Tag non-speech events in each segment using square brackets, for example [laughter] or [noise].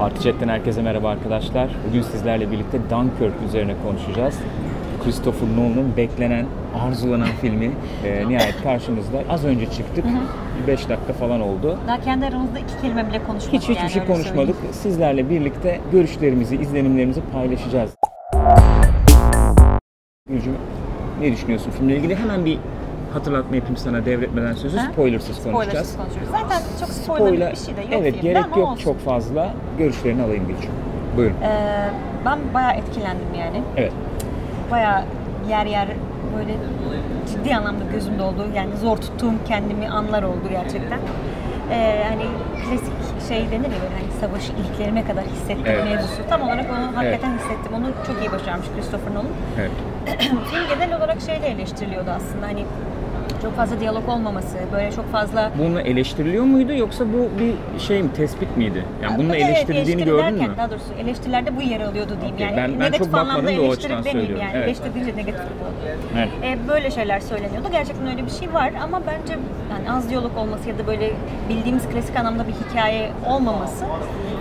Artchat'ten herkese merhaba arkadaşlar. Bugün sizlerle birlikte Dunkirk üzerine konuşacağız. Christopher Nolan'ın beklenen, arzulanan filmi e, nihayet karşımızda. Az önce çıktık. 5 dakika falan oldu. Daha kendi aramızda iki kelime bile konuşmadık Hiç hiçbir yani, şey öyle konuşmadık. söyleyeyim. Sizlerle birlikte görüşlerimizi, izlenimlerimizi paylaşacağız. Gülcüm, ne düşünüyorsun filmle ilgili? Hemen bir hatırlatma yapayım sana devretmeden sözü. Ha? Spoilersız konuşacağız. Spoilersız konuşuyoruz. Zaten çok spoiler bir şey de yok Evet, gerek ama yok olsun. çok fazla. Görüşlerini alayım Gülcüm. Buyurun. Ee, ben bayağı etkilendim yani. Evet. Bayağı yer yer böyle ciddi anlamda gözümde oldu. Yani zor tuttuğum kendimi anlar oldu gerçekten. Ee, hani klasik şey denir ya hani savaşı iliklerime kadar hissettim Evet. mevzusu. Tam olarak onu hakikaten hissettim. Onu çok iyi başarmış Christopher Nolan. Evet. [clears throat] Film genel olarak şeyle eleştiriliyordu aslında hani çok fazla diyalog olmaması, böyle çok fazla Bununla eleştiriliyor muydu yoksa bu bir şey mi, tespit miydi? Yani bununla Evet, eleştirildiğini eleştiri gördün derken, mü? Daha doğrusu eleştirilerde bu yer alıyordu diyeyim. Okey, Yani ben- ben çok bakmadım da o açıdan söylüyorum. yani. Evet. Eleştirince negatif oluyor. Evet. E, böyle şeyler söyleniyordu. Gerçekten öyle bir şey var ama bence yani az diyalog olması ya da böyle bildiğimiz klasik anlamda bir hikaye olmaması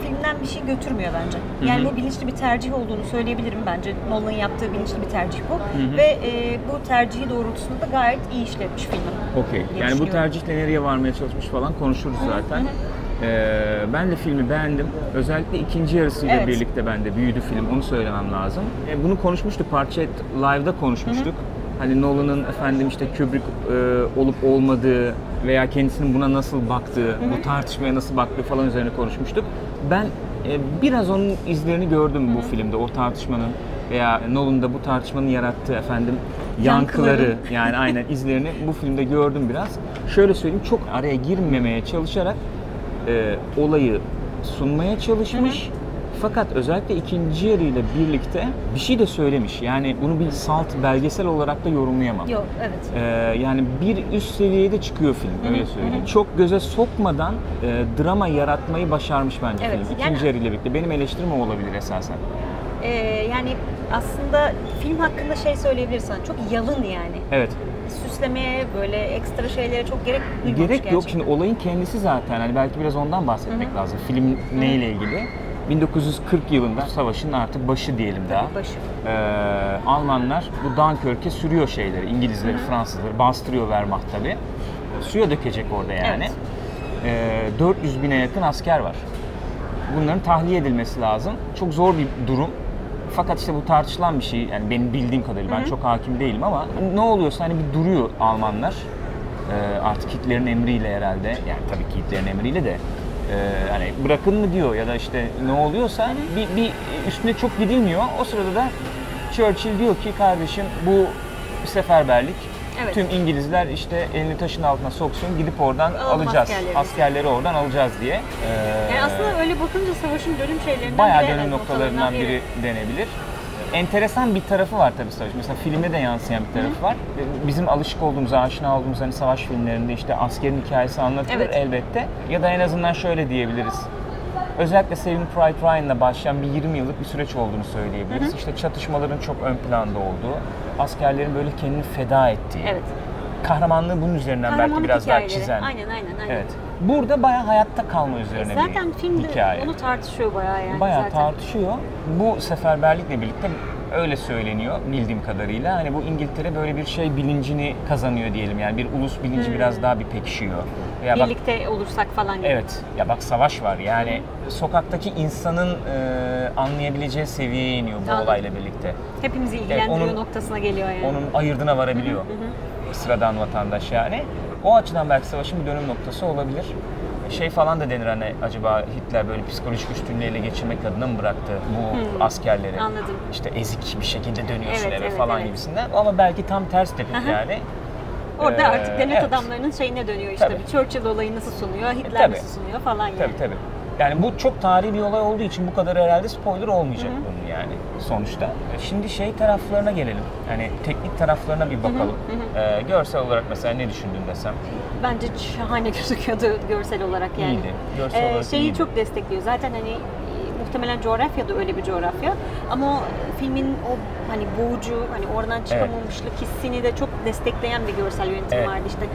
filmden bir şey götürmüyor bence. Yani bu bilinçli bir tercih olduğunu söyleyebilirim bence. Nolan'ın yaptığı bilinçli bir tercih bu. Ve e, bu tercihi doğrultusunda da gayet iyi işletmiş filmi. Okey. Yani bu tercihle nereye varmaya çalışmış falan konuşuruz zaten. Ee, ben de filmi beğendim. Özellikle ikinci yarısıyla Evet. birlikte bende büyüdü film. Onu söylemem lazım. E, bunu konuşmuştuk. Parçet Live'da konuşmuştuk. Hani Nolan'ın efendim işte Kubrick e, olup olmadığı veya kendisinin buna nasıl baktığı, bu tartışmaya nasıl baktığı falan üzerine konuşmuştuk. Ben e, biraz onun izlerini gördüm bu filmde. O tartışmanın veya Nolan'ın da bu tartışmanın yarattığı efendim yankıları, Yankıları. yani aynen izlerini bu filmde gördüm biraz. Şöyle söyleyeyim çok araya girmemeye çalışarak e, olayı sunmaya çalışmış. Fakat özellikle ikinci yarıyla birlikte bir şey de söylemiş. Yani bunu bir salt belgesel olarak da yorumlayamam. Yok evet. Ee, yani bir üst seviyede çıkıyor film öyle söyleyeyim. Çok göze sokmadan e, drama yaratmayı başarmış bence Evet, film. yani- İkinci yarıyla birlikte. Benim eleştirim o olabilir esasen. Ee, yani aslında film hakkında şey söyleyebilirsin. Çok yalın yani. Evet. Süslemeye böyle ekstra şeylere çok gerek duymamış Gerek yok. gerçekten. Şimdi olayın kendisi zaten hani belki biraz ondan bahsetmek lazım. Film neyle ilgili? 1940 yılında savaşın artık başı diyelim daha. Başı. Ee, Almanlar bu Dunkirk'e sürüyor şeyleri. İngilizleri, Fransızları bastırıyor Wehrmacht tabi. Suya dökecek orada yani. Ee, 400 bine yakın asker var. Bunların tahliye edilmesi lazım. Çok zor bir durum. Fakat işte bu tartışılan bir şey. Yani benim bildiğim kadarıyla ben çok hakim değilim ama ne oluyorsa hani bir duruyor Almanlar. Ee, artık Hitler'in emriyle herhalde. Yani tabii ki Hitler'in emriyle de e, hani bırakın mı diyor ya da işte ne oluyorsa bir, bir üstüne çok gidilmiyor. O sırada da Churchill diyor ki kardeşim bu seferberlik Evet. tüm İngilizler işte elini taşın altına soksun gidip oradan Alalım alacağız. askerlerimizi. Askerleri oradan alacağız diye. Ee, Yani aslında öyle bakınca savaşın dönüm şeylerinden bayağı biri. dönüm noktalarından biri denebilir. Enteresan bir tarafı var tabii savaş. Mesela filmde de yansıyan bir tarafı var. Bizim alışık olduğumuz, aşina olduğumuz hani savaş filmlerinde işte askerin hikayesi anlatılır Evet. elbette. Ya da en azından şöyle diyebiliriz. Özellikle Saving Private Ryan'la başlayan bir 20 yıllık bir süreç olduğunu söyleyebiliriz. İşte çatışmaların çok ön planda olduğu, askerlerin böyle kendini feda ettiği, Evet. kahramanlığı bunun üzerinden belki biraz daha hikayeleri. çizen. Aynen aynen aynen. Evet. Burada bayağı hayatta kalma üzerine Zaten bir filmde hikaye. onu tartışıyor bayağı yani Bayağı zaten. tartışıyor. Bu seferberlikle birlikte öyle söyleniyor bildiğim kadarıyla. Hani bu İngiltere böyle bir şey bilincini kazanıyor diyelim. Yani bir ulus bilinci biraz daha bir pekişiyor. Ya bak Birlikte olursak falan gibi. evet ya bak savaş var. Yani sokaktaki insanın e, anlayabileceği seviyeye iniyor bu Anladım. olayla birlikte. Hepimizi ilgilendiriyor onun- noktasına geliyor yani. Onun ayırdına varabiliyor. Sıradan vatandaş yani. O açıdan belki savaşın bir dönüm noktası olabilir. Şey falan da denir hani acaba Hitler böyle psikolojik üstünlüğü ele geçirmek adına mı bıraktı bu askerleri? Anladım. İşte ezik bir şekilde dönüyorsun Evet, eve evet, falan evet. gibisinden. Ama belki tam ters tepki Aha. yani. Orada Ee, artık devlet evet. adamlarının şeyine dönüyor işte. Tabii. Churchill olayı nasıl sunuyor, Hitler tabii. nasıl sunuyor falan yani. Tabii tabii. Yani bu çok tarihi bir olay olduğu için bu kadar herhalde spoiler olmayacak bunun yani sonuçta. Şimdi şey taraflarına gelelim. Yani teknik taraflarına bir bakalım. Ee, görsel olarak mesela ne düşündün desem. Bence şahane [laughs] gözüküyordu görsel olarak yani. İyiydi. Görsel Ee, olarak şeyi iyiydi. çok destekliyor. Zaten hani e, muhtemelen coğrafya da öyle bir coğrafya. Ama o filmin o hani boğucu, hani oradan çıkamamışlık hissini de çok destekleyen bir görsel yönetim Evet. vardı. İşte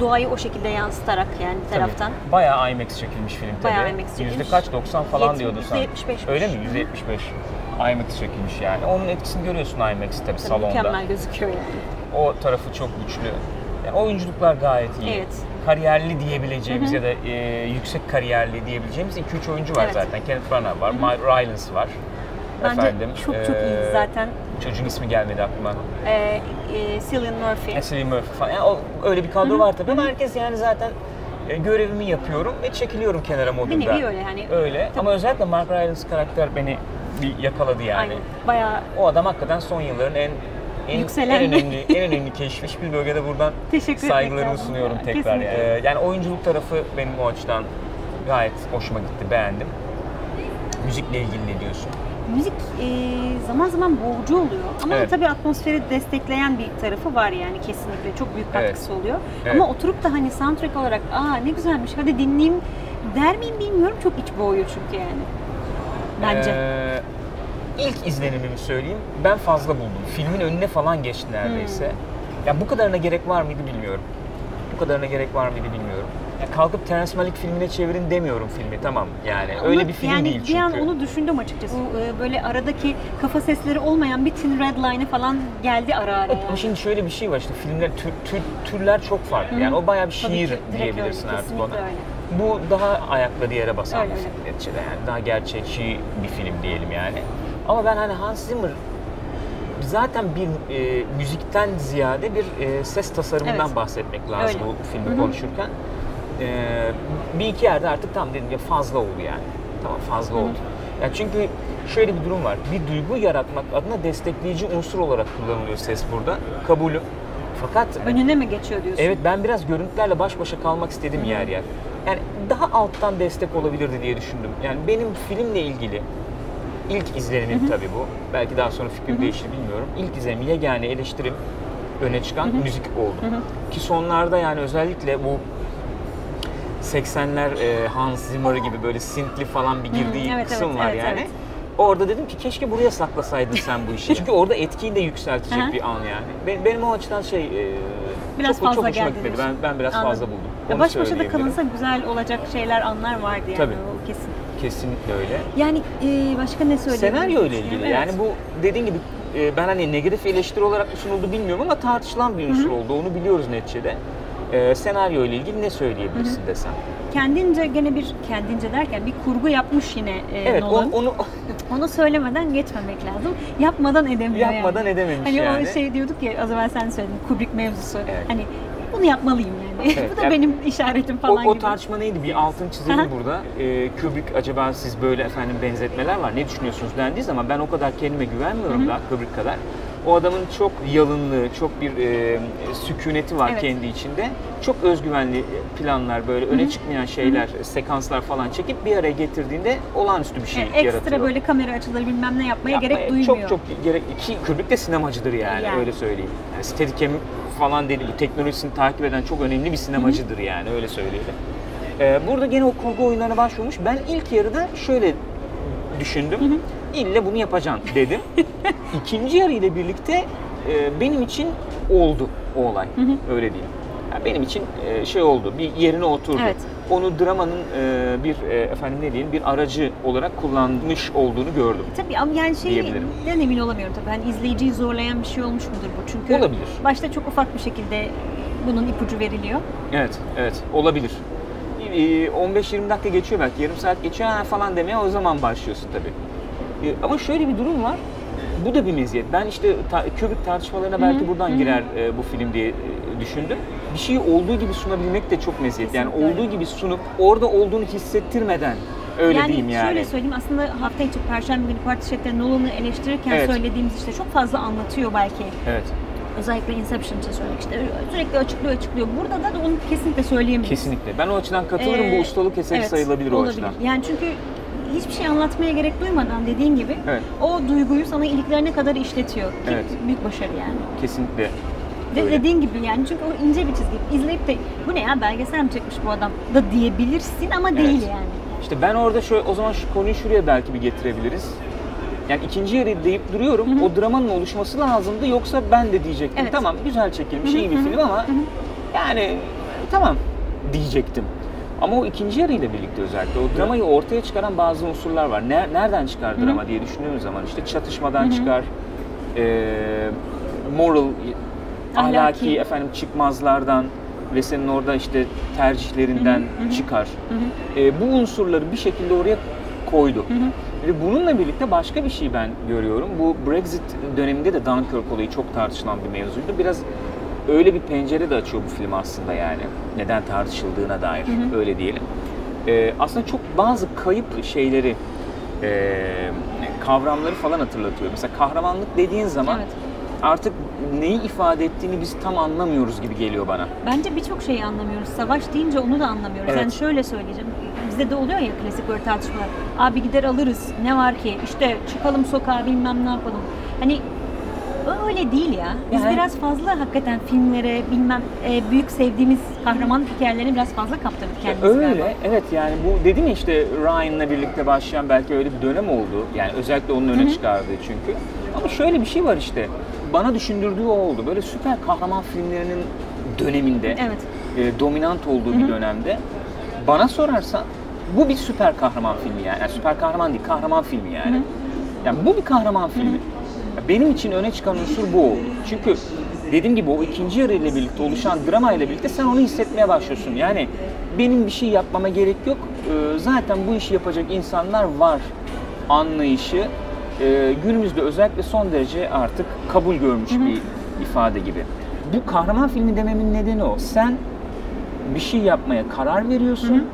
doğayı o şekilde yansıtarak yani bir taraftan. Tabii. Bayağı IMAX çekilmiş film tabii. Bayağı IMAX çekilmiş. Yüzde kaç? 90 falan Yetmiş- diyordu yüzde sana. yetmiş beşmiş. Öyle mi? Hı hı. Yüzde 75. IMAX çekilmiş yani. Onun etkisini görüyorsun IMAX tabii Tabii salonda. mükemmel gözüküyor yani. O tarafı çok güçlü. Yani oyunculuklar gayet iyi. Evet. Kariyerli diyebileceğimiz ya da e, yüksek kariyerli diyebileceğimiz 2-3 oyuncu var Evet. zaten. Kenneth Branagh var, Mike Rylance var. Bence Efendim, çok çok e, iyi zaten. Çocuğun ismi gelmedi aklıma. Ee, e, Cillian Murphy. Cillian Murphy falan. Yani o, öyle bir kadro var tabii ama herkes yani zaten e, görevimi yapıyorum ve çekiliyorum kenara modunda. Bir nevi öyle hani. Öyle. Ama özellikle Mark Rylance karakter beni bir yakaladı yani. Aynen. Bayağı O adam hakikaten son yılların en en, Yükselen. en önemli en önemli keşfi. Hiçbir bölgede buradan [laughs] Teşekkür saygılarımı sunuyorum tekrar. Kesinlikle. Yani. Ee, yani oyunculuk tarafı benim o açıdan gayet hoşuma gitti, beğendim. Müzikle ilgili ne diyorsun? müzik e, zaman zaman boğucu oluyor. Ama Evet. tabii atmosferi destekleyen bir tarafı var yani kesinlikle. Çok büyük Evet. katkısı oluyor. Evet. Ama oturup da hani soundtrack olarak aa ne güzelmiş hadi dinleyeyim der miyim bilmiyorum. Çok iç boğuyor çünkü yani. Bence. Ee, ilk izlenimimi söyleyeyim. Ben fazla buldum. Filmin önüne falan geçti neredeyse. Hmm. Ya bu kadarına gerek var mıydı bilmiyorum. Bu kadarına gerek var mıydı bilmiyorum. Ya kalkıp Terence Malick filmine çevirin demiyorum filmi tamam yani. Öyle Ama bir film yani değil çünkü. bir an onu düşündüm açıkçası. Bu, e, böyle aradaki kafa sesleri olmayan bir Tin Red Line'ı falan geldi ara ara. Yani. şimdi şöyle bir şey var işte filmler tür, tür- türler çok farklı. Yani o bayağı bir Tabii şiir ki, direkt diyebilirsin öyle, artık ona. öyle. Bu daha ayakları yere basan Öyle, bir film neticede yani. Daha gerçekçi bir film diyelim yani. Ama ben hani Hans Zimmer zaten bir e, müzikten ziyade bir e, ses tasarımından Evet. bahsetmek lazım Öyle. bu filmi Hı hı. konuşurken. E, bir iki yerde artık tam dedim ya fazla oldu yani. Tamam fazla oldu. Ya çünkü şöyle bir durum var. Bir duygu yaratmak adına destekleyici unsur olarak kullanılıyor ses burada. Kabulüm. Fakat Önüne mi geçiyor diyorsun? Evet ben biraz görüntülerle baş başa kalmak istedim yer yer. Yani daha alttan destek olabilirdi diye düşündüm. Yani benim filmle ilgili ilk izlenimim tabii bu. Belki daha sonra fikrim değişir bilmiyorum. İlk izlenim yegane eleştirim öne çıkan müzik oldu. Ki sonlarda yani özellikle bu 80'ler e, Hans Zimmer gibi böyle synthli falan bir girdiği evet, kısım evet, var evet, yani. evet. Orada dedim ki keşke buraya saklasaydın sen bu işi. Çünkü orada etkiyi de yükseltecek Hı hı. bir an yani. Benim, benim o açıdan şey e, Biraz çok, fazla çok hoşuma geldi gitmedi. Ben, ben biraz Anladım. fazla buldum. Ya Onu baş başa da kalınsa güzel olacak şeyler, anlar vardı yani. Tabii. O kesin. Kesinlikle öyle. Yani e, başka ne söyleyebilirim? Senaryo ile ilgili. Evet. Yani bu dediğin gibi e, ben hani negatif eleştiri olarak mı sunuldu bilmiyorum ama tartışılan bir unsur oldu. Onu biliyoruz neticede. E, senaryo ile ilgili ne söyleyebilirsin desem. kendince gene bir kendince derken bir kurgu yapmış yine e, Evet Nolan. onu, onu [laughs] Onu söylemeden geçmemek lazım. Yapmadan edemiyor Yapmadan yani. edememiş hani yani. o şey diyorduk ya az evvel sen söyledin Kubrick mevzusu. Evet. Hani bunu yapmalıyım yani. [laughs] Evet, Bu da yani benim işaretim o, falan o gibi. tartışma neydi? Bir altın çizelim burada. E, Kubrick acaba siz böyle efendim benzetmeler var. Ne düşünüyorsunuz dendiği zaman ben o kadar kendime güvenmiyorum daha Kubrick kadar. O adamın çok yalınlığı, çok bir e, sükuneti var Evet. kendi içinde. Çok özgüvenli planlar, böyle öne çıkmayan şeyler, sekanslar falan çekip bir araya getirdiğinde olağanüstü bir şey Yani ekstra yaratıyor. böyle kamera açıları bilmem ne yapmaya Yapmaya gerek duymuyor. Çok çok gerek ki Kubrick de sinemacıdır yani, Yani. öyle söyleyeyim. Yani Steadicam falan dedi bu teknolojisini takip eden çok önemli bir sinemacıdır yani öyle söyleyelim. Ee, burada gene o kurgu oyunlarına başvurmuş. Ben ilk yarıda şöyle düşündüm. İlle bunu yapacaksın dedim. [laughs] İkinci yarı ile birlikte e, benim için oldu o olay. Öyle diyeyim. Yani benim için e, şey oldu. Bir yerine oturdu. Evet. Onu dramanın e, bir e, efendim ne diyeyim bir aracı olarak kullanmış olduğunu gördüm. Tabii ama yani şeyden emin olamıyorum tabii. Hani izleyiciyi zorlayan bir şey olmuş mudur bu? Çünkü Olabilir. başta çok ufak bir şekilde bunun ipucu veriliyor. Evet, evet olabilir. Ee, 15-20 dakika geçiyor belki, yarım saat geçiyor ha falan demeye o zaman başlıyorsun tabii. Ama şöyle bir durum var. Bu da bir meziyet. Ben işte ta, Kubrick tartışmalarına belki buradan girer e, bu film diye e, düşündüm. Bir şeyi olduğu gibi sunabilmek de çok meziyet. Yani Kesinlikle olduğu gibi sunup orada olduğunu hissettirmeden öyle yani diyeyim yani. şöyle söyleyeyim aslında hafta içi Perşembe günü Parti Şefleri Nolan'ı eleştirirken Evet. söylediğimiz işte çok fazla anlatıyor belki. Evet, Özellikle Inception için söylemek işte sürekli açıklıyor açıklıyor. Burada da, da onu kesinlikle söyleyemeyiz. kesinlikle. Ben o açıdan katılırım. Ee, bu ustalık eseri evet, sayılabilir o olabilir. açıdan. Yani çünkü hiçbir şey anlatmaya gerek duymadan dediğin gibi Evet. o duyguyu sana iliklerine kadar işletiyor. Ki Evet. büyük başarı yani. Kesinlikle. Ve öyle. dediğin gibi yani çünkü o ince bir çizgi. İzleyip de bu ne ya belgesel mi çekmiş bu adam da diyebilirsin ama değil Evet. yani. İşte ben orada şöyle o zaman şu konuyu şuraya belki bir getirebiliriz. Yani ikinci yarı deyip duruyorum. O dramanın oluşması lazımdı yoksa ben de diyecektim. Evet. Tamam güzel çekilmiş iyi bir film ama yani tamam diyecektim. Ama o ikinci yarıyla birlikte özellikle o dramayı ortaya çıkaran bazı unsurlar var. Ne- nereden çıkar drama diye düşündüğümüz zaman işte çatışmadan çıkar, e, moral, ahlaki, Ahlaki. efendim çıkmazlardan ve senin orada işte tercihlerinden çıkar. E, bu unsurları bir şekilde oraya koydu. Ve bununla birlikte başka bir şey ben görüyorum. Bu Brexit döneminde de Dunkirk olayı çok tartışılan bir mevzuydu. Biraz öyle bir pencere de açıyor bu film aslında yani. Neden tartışıldığına dair öyle diyelim. E, aslında çok bazı kayıp şeyleri e, kavramları falan hatırlatıyor. Mesela kahramanlık dediğin zaman Evet. Artık neyi ifade ettiğini biz tam anlamıyoruz gibi geliyor bana. Bence birçok şeyi anlamıyoruz. Savaş deyince onu da anlamıyoruz. Evet. Yani şöyle söyleyeceğim. Bizde de oluyor ya klasik böyle tartışmalar. Abi gider alırız. Ne var ki? İşte çıkalım sokağa bilmem ne yapalım. Hani öyle değil ya. Biz Yani- biraz fazla hakikaten filmlere bilmem e, büyük sevdiğimiz kahraman hikayelerini biraz fazla kaptırdık kendimiz Öyle, galiba. evet yani bu dedim ya işte Ryan'la birlikte başlayan belki öyle bir dönem oldu. Yani özellikle onun öne çıkardığı çünkü. Ama şöyle bir şey var işte. Bana düşündürdüğü o oldu. Böyle süper kahraman filmlerinin döneminde, Evet. e, dominant olduğu bir dönemde bana sorarsan bu bir süper kahraman filmi yani. yani süper kahraman değil, kahraman filmi yani. Yani bu bir kahraman filmi. Ya Benim için öne çıkan unsur bu oldu. Çünkü dediğim gibi o ikinci yarı ile birlikte oluşan drama ile birlikte sen onu hissetmeye başlıyorsun. Yani benim bir şey yapmama gerek yok. Ee, Zaten bu işi yapacak insanlar var anlayışı e, günümüzde özellikle son derece artık kabul görmüş bir ifade gibi. Bu kahraman filmi dememin nedeni o. Sen bir şey yapmaya karar veriyorsun.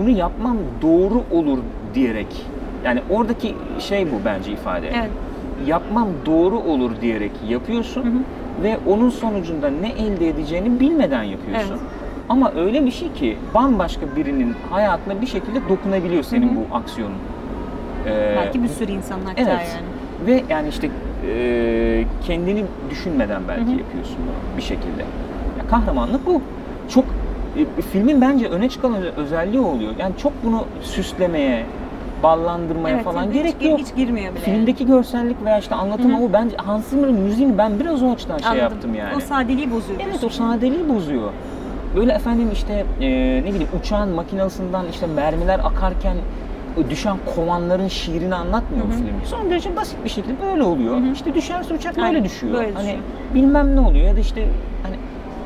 Bunu yapmam doğru olur diyerek. Yani oradaki şey bu bence ifade. Evet. Yapmam doğru olur diyerek yapıyorsun ve onun sonucunda ne elde edeceğini bilmeden yapıyorsun. Evet. Ama öyle bir şey ki bambaşka birinin hayatına bir şekilde dokunabiliyor senin bu aksiyonun. Ee, Belki bir sürü insan hatta Evet. yani. Ve yani işte e, kendini düşünmeden belki yapıyorsun bunu bir şekilde. Ya kahramanlık bu. Çok e, filmin bence öne çıkan özelliği oluyor. Yani çok bunu süslemeye, ballandırmaya Evet, falan hiç, gerek yok. hiç girmiyor bile. Filmdeki görsellik veya işte anlatım o bence Hans Zimmer'ın müziğini ben biraz o açıdan şey Anladım. yaptım yani. O sadeliği bozuyor. Evet o sadeliği bozuyor. Böyle efendim işte e, ne bileyim uçağın makinasından işte mermiler akarken düşen kovanların şiirini anlatmıyor mu film? Son derece basit bir şekilde böyle oluyor. İşte düşerse uçak böyle Aynen, düşüyor. böyle hani düşüyor. bilmem ne oluyor ya da işte hani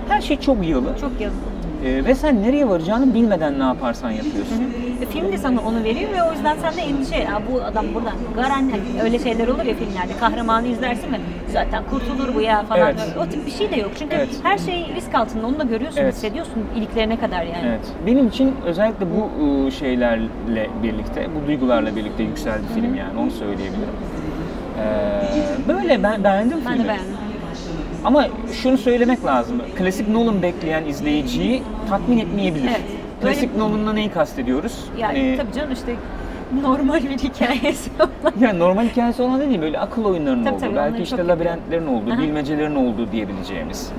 her şey çok yığılı. Çok yazık. E, ve sen nereye varacağını bilmeden ne yaparsan yapıyorsun. E, film de sana onu veriyor ve o yüzden sen de endişe, ya bu adam buradan garanti hani öyle şeyler olur ya filmlerde kahramanı izlersin ve zaten kurtulur bu ya falan. Evet. O tip bir şey de yok çünkü Evet. her şey risk altında onu da görüyorsun, Evet. hissediyorsun iliklerine kadar yani. Evet. Benim için özellikle bu e, şeylerle birlikte, bu duygularla birlikte yükseldi film yani onu söyleyebilirim. Ee, böyle ben beğendim Ben filmi. de beğendim. Ama şunu söylemek lazım. Klasik Nolan bekleyen izleyiciyi tatmin etmeyebilir. Evet. Klasik Nolan'la neyi kastediyoruz? Yani Hani- tabii canım işte normal bir hikayesi olan. yani normal hikayesi olan değil, böyle akıl oyunlarının Tabii olduğu, tabii, belki işte labirentlerin olduğu, Aha. bilmecelerin olduğu diyebileceğimiz.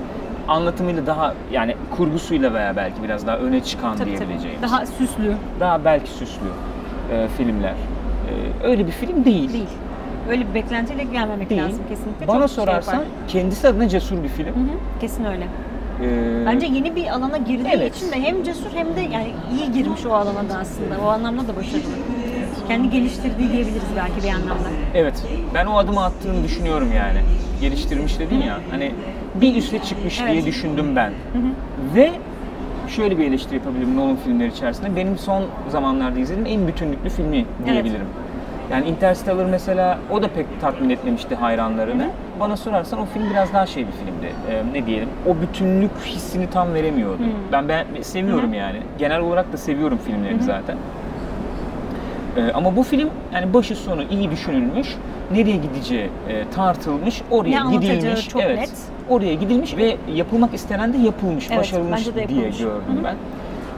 Anlatımıyla daha yani kurgusuyla veya belki biraz daha öne çıkan Tabii tabii. diyebileceğimiz. Daha süslü daha belki süslü e, filmler. E, öyle bir film değil. değil. Öyle bir beklentiyle gelmemek Değil. lazım kesinlikle. Bana Çok şey sorarsan yapar. kendisi adına cesur bir film. Hı hı, kesin öyle. E, Bence yeni bir alana girdiği Evet. için de hem cesur hem de yani iyi girmiş o alana da aslında. O anlamda da başarılı. Kendi geliştirdiği diyebiliriz belki bir anlamda. Evet. Ben o adımı attığını düşünüyorum yani. Geliştirmiş dedin ya. Hani bir üste çıkmış Evet. diye düşündüm ben. Ve şöyle bir eleştiri yapabilirim Nolan filmleri içerisinde. Benim son zamanlarda izlediğim en bütünlüklü filmi diyebilirim. Yani Interstellar mesela o da pek tatmin etmemişti hayranlarını. Bana sorarsan o film biraz daha şey bir filmdi. Ee, ne diyelim? O bütünlük hissini tam veremiyordu. Ben ben seviyorum yani. Genel olarak da seviyorum filmlerini zaten. Ee, ama bu film yani başı sonu iyi düşünülmüş, nereye gideceği e, tartılmış, oraya Ne gidilmiş. çok evet. net. Oraya gidilmiş ve yapılmak istenen de yapılmış, Evet, başarılmış de diye yapılmış. gördüm Hı hı. ben.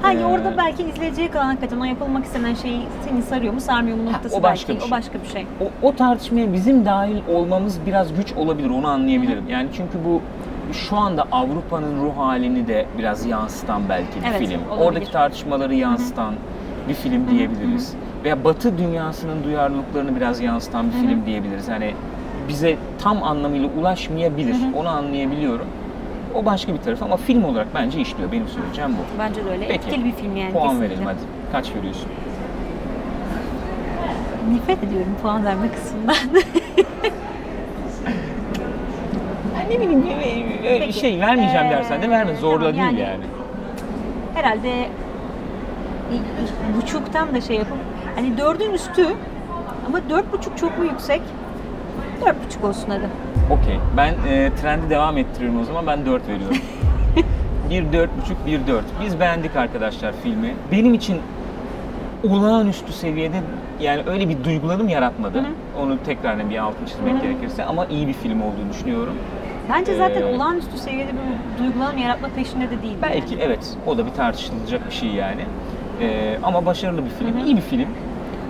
Hani Ee, orada belki izleyiciye kalan hakikaten o yapılmak istenen şey seni sarıyor mu sarmıyor mu noktası o başka belki. bir O şey. başka bir şey. O, o tartışmaya bizim dahil olmamız biraz güç olabilir, onu anlayabilirim. Yani çünkü bu şu anda Avrupa'nın ruh halini de biraz yansıtan belki bir Evet, film. olabilir. Oradaki tartışmaları yansıtan, bir film diyebiliriz. Veya Batı dünyasının duyarlılıklarını biraz yansıtan bir film diyebiliriz. Hani bize tam anlamıyla ulaşmayabilir. Onu anlayabiliyorum. O başka bir taraf ama film olarak bence işliyor. Benim söyleyeceğim bu. Bence de öyle. Peki. Etkili bir film yani. Puan kesinlikle. verelim hadi. Kaç veriyorsun? Nefret ediyorum puan verme kısmından. [laughs] ne bileyim öyle Peki. şey vermeyeceğim Ee, dersen de verme. Zorla tamam, değil yani- yani. Herhalde bir- bir buçuktan da şey yapıp hani dördün üstü ama dört buçuk çok mu yüksek? Dört buçuk olsun hadi. Okey. Ben e, trendi devam ettiriyorum o zaman. Ben 4 veriyorum. [laughs] 1 4 buçuk 1 4. Biz beğendik arkadaşlar filmi. Benim için olağanüstü seviyede yani öyle bir duygulanım yaratmadı. Onu tekrar bir altını çizmek gerekirse ama iyi bir film olduğunu düşünüyorum. Bence zaten Ee, olağanüstü seviyede bir duygulanım yaratma peşinde de değil. Belki yani. evet o da bir tartışılacak bir şey yani. Ee, ama başarılı bir film, iyi bir film.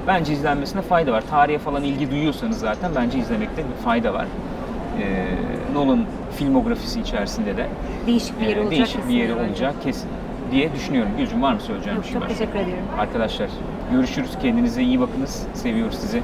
Bence izlenmesine fayda var. Tarihe falan ilgi duyuyorsanız zaten bence izlemekte fayda var. Ee, Nolan filmografisi içerisinde de Değişik bir yeri e, olacak. değişik bir yeri olacak kesin diye düşünüyorum. Gülcüm var mı söyleyeceğim Yok, bir şey çok başka? teşekkür ediyorum. Arkadaşlar görüşürüz. Kendinize iyi bakınız. Seviyoruz sizi.